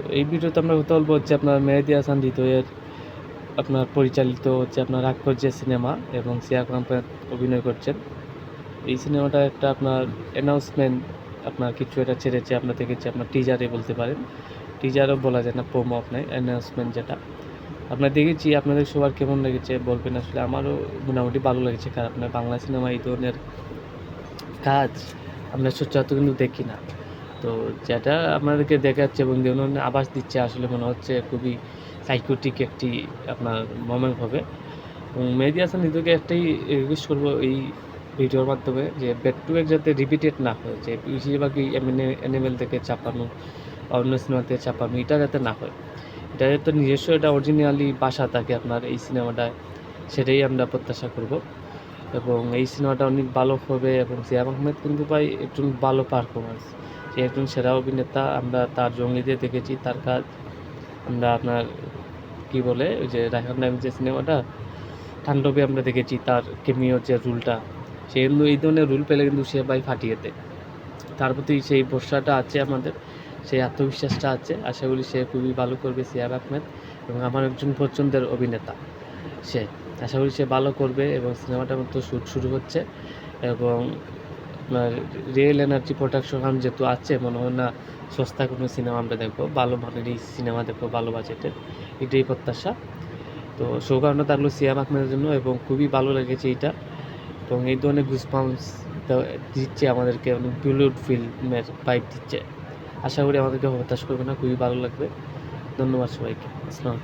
তো এই ভিডিওতে আমরা কথা বলব হচ্ছে আপনার মেহেদি হাসান হৃদয়ের আপনার পরিচালিত হচ্ছে আপনার রাক্ষস যে সিনেমা এবং সিয়া কোম্পানি অভিনয় করছেন। এই সিনেমাটা একটা আপনার অ্যানাউন্সমেন্ট আপনার কিছু এটা ছেড়েছে, আপনার দেখেছি, আপনার টিজারে বলতে পারেন। টিজারও বলা যায় না প্রোমো আপনার অ্যানাউন্সমেন্ট যেটা। আপনার দেখেছি, আপনাদের সবার কেমন লেগেছে বলবেন? আসলে আমারও মোটামুটি ভালো লেগেছে, কারণ আপনার বাংলা সিনেমা এই ধরনের কাজ আমরা সচরাচর কিন্তু দেখি না। তো যেটা আপনাদেরকে দেখাচ্ছে এবং ধরনের আভাস দিচ্ছে আসলে মনে হচ্ছে খুবই সাইকোটিক একটি আপনার মোমেন্ট হবে। এবং মেহেদি হাসান হৃদয়কে একটাই রিকোয়েস্ট করব এই ভিডিওর মাধ্যমে যে ব্যাক টু ব্যাক যাতে রিপিটেড না হয়, যে বেশিরভাগই অ্যানিমেল থেকে চাপানো অন্য সিনেমা থেকে চাপানো এটা যাতে না হয়। এটা যাতে নিজস্ব এটা অরিজিনালি বাসা থাকে আপনার এই সিনেমাটায় সেটাই আমরা প্রত্যাশা করব। এবং এই সিনেমাটা অনেক ভালো হবে এবং জিয়াম আহমেদ কিন্তু ভাই একজন ভালো পারফরমেন্স সে একজন সেরা অভিনেতা, আমরা তার জঙ্গলিতে দেখেছি, তার কাজ আমরা আপনার, কি বলে, ওই যে রায়হান নামের যে সিনেমাটা ঠান্ডবে আমরা দেখেছি তার কেমিও যে রুলটা সে কিন্তু এই ধরনের রুল পেলে কিন্তু সে ভাই ফাটিয়ে দেয়। তার প্রতি সেই ভরসাটা আছে আমাদের, সেই আত্মবিশ্বাসটা আছে। আশা করি সে খুবই ভালো করবে সিয়াব আহমেদ এবং আমার একজন পছন্দের অভিনেতা সে। আশা করি সে ভালো করবে এবং সিনেমাটার মতো শ্যুট শুরু হচ্ছে এবং আপনার রিয়েল এনার্জি প্রোডাকশন যেহেতু আছে, মনে হয় না সস্তা কোনো সিনেমা আমরা দেখব। ভালো মানেরই সিনেমা দেখব, ভালো বাজেটের এটাই প্রত্যাশা। তো সৌকারণা থাকল সিয়াম আহমেদের জন্য এবং খুবই ভালো লেগেছে এইটা। এবং এই ধরনের গুসপাম্পস দিচ্ছে আমাদেরকে অনেক বলিউড ফিল্মের পাইপ দিচ্ছে। আশা করি আমাদেরকে হতাশ করবে না, খুবই ভালো লাগবে। ধন্যবাদ সবাইকে। আসসালামু